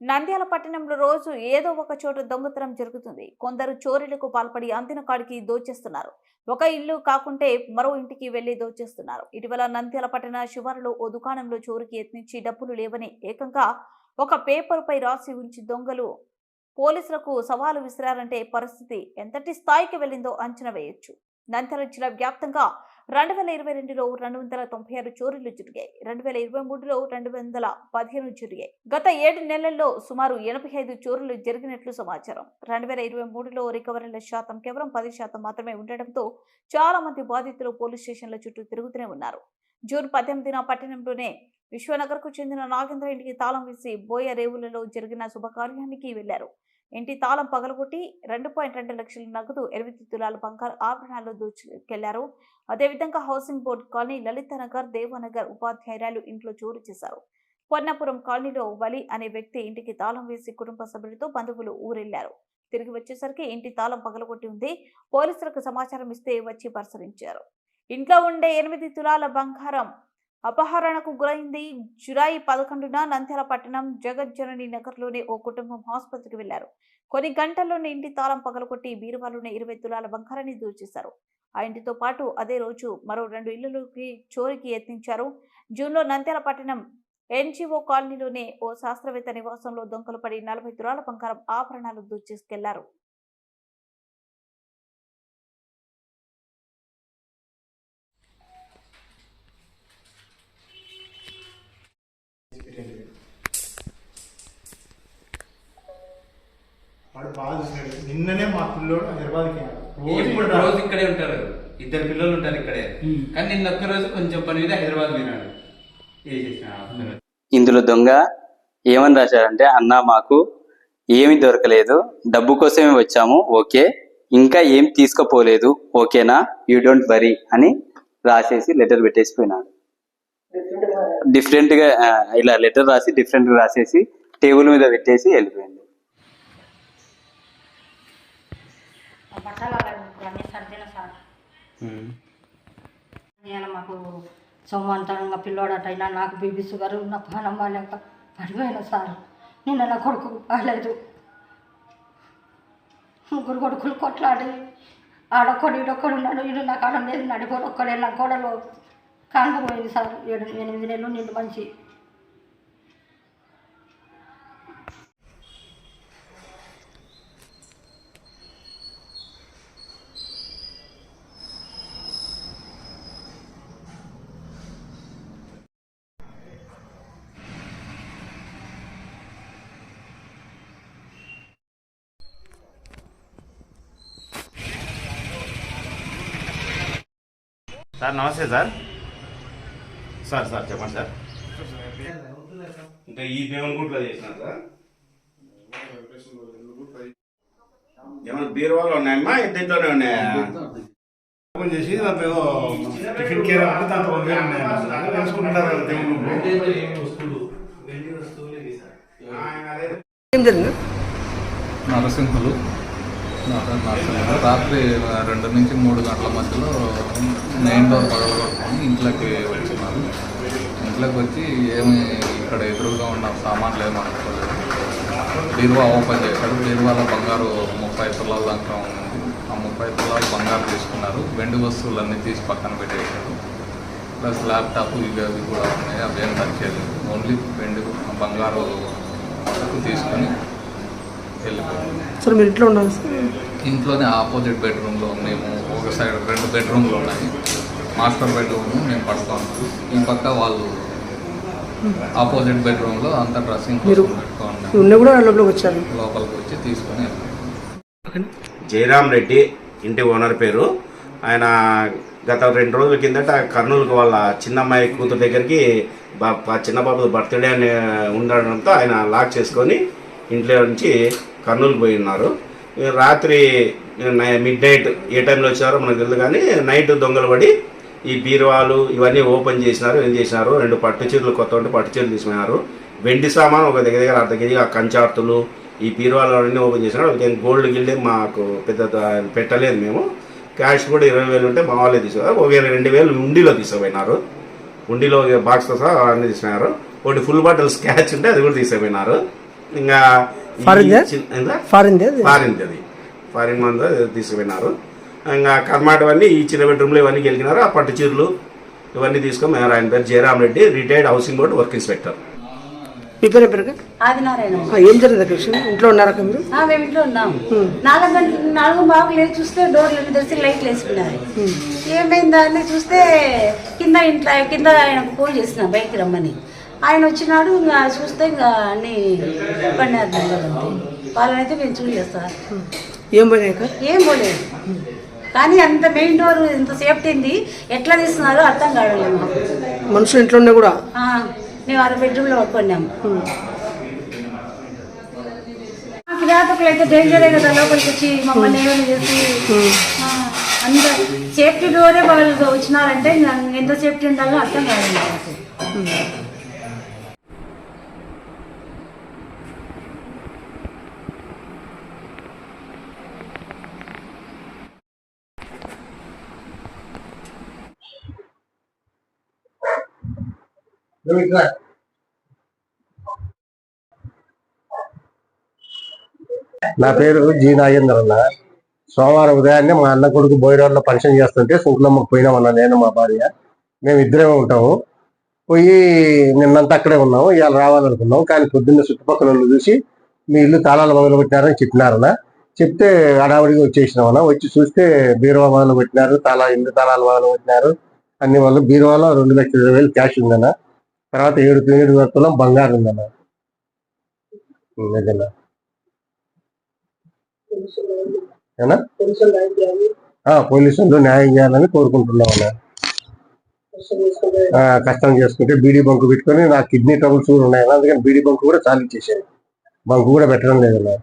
నంద్యాల పట్టణంలో రోజు ఏదో ఒక చోట దొంగతనం జరుగుతుంది. కొందరు చోరీలకు పాల్పడి అంతిన కాడికి దోచేస్తున్నారు. ఒక ఇల్లు కాకుంటే మరో ఇంటికి వెళ్ళి దోచేస్తున్నారు. ఇటీవల నంద్యాల పట్టణ శివారులో ఓ దుకాణంలో చోరుకి యత్నించి డబ్బులు లేవని ఏకంగా ఒక పేపర్పై రాసి ఉంచి దొంగలు పోలీసులకు సవాలు విసిరారంటే పరిస్థితి ఎంతటి స్థాయికి వెళ్ళిందో అంచనా వేయొచ్చు. నంద్యాల జిల్లా వ్యాప్తంగా రెండు వేల ఇరవై రెండులో రెండు వందల తొంభై ఆరు చోరీలు జరిగాయి. రెండు వేల ఇరవై మూడులో రెండు వందల పదిహేను జరిగాయి. గత ఏడు నెలల్లో సుమారు ఎనభై ఐదు చోరీలు జరిగినట్లు సమాచారం. రెండు వేల ఇరవై మూడులో రికవరీల శాతం కేవలం పది శాతం మాత్రమే ఉండడంతో చాలా మంది బాధితులు పోలీస్ స్టేషన్ల చుట్టూ తిరుగుతూనే ఉన్నారు. జూన్ పద్దెనిమిదిన పట్టణంలోనే విశ్వనగర్కు చెందిన నాగేంద్ర ఇంటికి తాళం వేసి బోయ రేవులలో జరిగిన శుభకార్యానికి వెళ్ళారు. ఇంటి తాళం పగలగొట్టి రెండు పాయింట్ రెండు లక్షల నగదు ఎనిమిది తులాల బంగారు ఆభరణాలు దోచుకెళ్ళారు. అదేవిధంగా housing board colony Lalitha Nagar Devanagar ఉపాధ్యాయురాలు ఇంట్లో చోరీ చేశారు. పొన్నపురం కాలనీలో వలి అనే వ్యక్తి ఇంటికి తాళం వేసి కుటుంబ సభ్యులతో బంధువులు ఊరెళ్ళారు. తిరిగి వచ్చేసరికి ఇంటి తాళం పగలగొట్టి ఉంది. పోలీసులకు సమాచారం ఇస్తే వచ్చి పరిశీలించారు. ఇంట్లో ఉండే ఎనిమిది తులాల బంగారం అపహరణకు గురైంది. జులై పదకొండున నంద్యాల పట్టణం జగజ్జనని నగర్లోని ఓ కుటుంబం ఆసుపత్రికి వెళ్ళారు. కొన్ని గంటల్లోనే ఇంటి తాళం పగలగొట్టి బీరువాలోనే ఇరవై తులాల బంగారాన్ని దూచేశారు. ఆ ఇంటితో పాటు అదే రోజు మరో రెండు ఇళ్ళలోకి చోరీకి యత్నించారు. జూన్లో నంద్యాల పట్టణం ఎన్జిఓ కాలనీలోనే ఓ శాస్త్రవేత్త నివాసంలో దొంగలు పడి నలభై తులాల బంగారం ఆభరణాలు దూచేసుకెళ్ళారు. బాగా చూసినాడు నిన్ననే మా పిల్లోడు హైదరాబాద్కి ఇక్కడ రోజు ఇక్కడే ఉంటారు. ఇద్దరు పిల్లలు ఉంటారు ఇక్కడే. కానీ నిన్న ఒక్క రోజు కొంచెం పని మీద హైదరాబాద్ పోయినాడు. ఏ చేసిన ఇందులో దొంగ ఏమని రాశాడంటే అన్న మాకు ఏమీ దొరకలేదు. డబ్బు కోసమే వచ్చాము. ఓకే. ఇంకా ఏం తీసుకుపోలేదు. ఓకేనా? యూ డోంట్ వరీ అని రాసేసి లెటర్ పెట్టేసి పోయినాడు. డిఫరెంట్గా ఆ, ఇలా లెటర్ రాసి డిఫరెంట్గా రాసేసి టేబుల్ మీద పెట్టేసి వెళ్ళిపోయింది. అన్ని సర్దిన సార్ నేను మాకు సొమ్మంతరంగా పిల్లోడటైనా నాకు బీబీ షుగర్ నా పానం బాగాలేక పడిపోయిన సార్. నిన్న నా కొడుకు బాగాలేదు ముగ్గురు కొడుకులు కొట్లాడి ఆడొక్కడు ఈడొక్కడు ఉన్నాడు ఈడు నాకు ఆడ లేదు నడిపోడు ఒక్కడే నా గోడలో కానుకపోయింది సార్. ఏడు ఎనిమిది నెలలు నిండు మంచి సార్ నమస్తే సార్. సార్ సార్ చెప్పండి సార్. ఇంకా ఈ దేవుని గుట్లో చేసిన సార్ ఏమైనా బీరువాలో ఉన్నాయమ్మా? ఇంటిలోనే ఉన్నాయా? ఓపెన్ చేసి దాంట్లో టిఫిన్ కేర్ అంటే దాంట్లో వేలు ఉన్నాయి? నరసింహులు. నర- నరసింహులు రాత్రి రెండు నుంచి మూడు గంటల మధ్యలో మెయిన్ డోర్ పగలగొట్టుకొని ఇంట్లోకి వచ్చినారు ఇంట్లోకి వచ్చి ఏమి ఇక్కడ ఎదురుగా ఉన్న సామాన్లు ఏమనుకోలేదు బీరువా ఓపెన్ చేశాడు బీరువాలో బంగారు ముప్పై తులాల దాకా ఉంది. ఆ ముప్పై తులాల బంగారు తీసుకున్నారు. వెండి వస్తువులన్నీ తీసి పక్కన పెట్టేశారు. ప్లస్ ల్యాప్టాప్ ఇవి అవి కూడా ఉన్నాయి. అవి ఏం టచ్ చేయలేదు. ఓన్లీ వెండి బంగారు తీసుకొని వెళ్ళిపోయారు సార్ మీరు ఇంట్లో సార్. ఇంట్లోనే ఆపోజిట్ బెడ్రూమ్లో మేము ఒక సైడ్ రెండు బెడ్రూమ్లు ఉన్నాయి. మాస్టర్ బెడ్రూమ్ మేము పడుకోండి ఈ పక్క వాళ్ళు ఆపోజిట్ బెడ్రూమ్లో అంతా డ్రెస్సింగ్ పెట్టుకోండి కూడా లోపలికి వచ్చారు. లోపలికి వచ్చి తీసుకొని వెళ్ళారు జయరాం రెడ్డి ఇంటి ఓనర్ పేరు. ఆయన గత రెండు రోజుల కిందట కర్నూలుకు వాళ్ళ చిన్నమ్మాయి కూతురు దగ్గరికి చిన్న బాబు బర్త్డే అని ఉండడంతో ఆయన లాక్ చేసుకొని ఇంట్లో నుంచి కర్నూలు పోయి ఉన్నారు రాత్రి మిడ్ నైట్ ఏ టైంలో వచ్చారో మనకు తెలియదు కానీ నైట్ దొంగలు పడి ఈ బీరువాలు ఇవన్నీ ఓపెన్ చేసినారు. ఏం చేసినారు? రెండు పట్టు చీరలు కొత్త ఉంటే పట్టు చీరలు తీసుకున్నారు. వెండి సామాన్ ఒక దగ్గర దగ్గర అర్ధ కేజీ ఆ కంచార్తులు ఈ బీరువాలు అన్నీ ఓపెన్ చేసినారు. గోల్డ్ గిల్డ్ మాకు పెద్ద పెట్టలేదు మేము. క్యాష్ కూడా ఇరవై వేలు ఉంటే మా వాళ్ళే తీసుకున్నారు. ఒక రెండు వేలు ఉండిలో తీసుకుపోయినారు. ఉండిలో బాక్స్తో సహా అన్నీ తీసుకున్నారు. ఒకటి ఫుల్ బాటిల్ స్కాచ్ ఉంటే అది కూడా తీసుకుపోయినారు. ఇంకా? ఫారిన్ ఫారిన్ అది. ఫారిన్ మందు తీసుకుపోయినారు. ఇంకా కర్మాటవన్నీ ఈ చిన్న బెడ్రూమ్లో ఇవన్నీ గెలిగినారు. ఆ పట్టు చీరలు ఇవన్నీ తీసుకొని మేము ఆయన పేరు Jayaram Reddy retired housing board work inspector. మీ పేరు ఆదినారాయణ ఏం జరిగింది విషయం? ఇంట్లో ఉన్నారా మీరు? ఆ, మేము ఇంట్లో ఉన్నాం. నాలుగు గంటలు నాలుగు బాగా లేచి చూస్తే డోర్లు తెరిచి లైట్లు వేసుకున్నారు. ఏమైందా? అని చూస్తే కింద ఇంట్లో కింద ఆయనకు ఫోన్ చేసిన బయటికి రమ్మని. ఆయన వచ్చినాడు ఇంకా చూస్తే ఇంకా అన్ని పడినారు దొంగలంతే వాళ్ళనైతే మేము చూడలేదు సార్ ఏం అక్క? ఏం పోలేదు. కానీ అంత మెయిన్ డోర్ ఇంత సేఫ్టీ ఉంది. ఎట్లా తీస్తున్నారో అర్థం కావట్లేదు మాకు మనుషులు ఇంట్లో ఉన్నా కూడా? మేము అర బెడ్రూమ్లో పడుకున్నాము కిరాతకులు అయితే డేంజరే కదా లోపలికి వచ్చి మమ్మల్ని ఏమైనా చేసి. ఆ, అంత సేఫ్టీ డోరే వాళ్ళు వచ్చినారంటే ఎంత సేఫ్టీ ఉండాలో అర్థం కాదు మాకు నా పేరు జీ నాగేందర్ అన్న. సోమవారం ఉదయాన్నే మా అన్న కొడుకు బోయిరాల్లో ఫంక్షన్ చేస్తుంటే శుక్లమ్మకు పోయినామన్న నేను మా భార్య. మేము ఇద్దరేమే ఉంటాము. పోయి నిన్నంతా అక్కడే ఉన్నాము ఇవాళ రావాలనుకున్నాం కానీ పొద్దున్న చుట్టుపక్కల వాళ్ళు చూసి మీ ఇల్లు తాళాలు మొదలు పెట్టినారని చెప్పినారన్న. చెప్తే అడావిడిగా వచ్చేసినామన్న వచ్చి చూస్తే బీరువా మొదలు పెట్టినారు తాళా ఇల్లు తాళాలు మొదలు పెట్టినారు అన్ని వాళ్ళు బీరువాలో రెండు లక్షల ఇరవై వేలు క్యాష్ ఉందన్న. తర్వాత ఏడు ఏడు తులం బంగారం ఉందన్న. నిజంగా ఆ, పోలీసులు న్యాయం చేయాలని కోరుకుంటున్నాం అన్న కష్టం చేసుకుంటే బీడీ బంకు పెట్టుకొని నా కిడ్నీ ట్రబుల్స్ కూడా ఉన్నాయి అందుకని బీడీ బంకు కూడా చాలు చేశాను బంకు కూడా పెట్టడం లేదన్నా.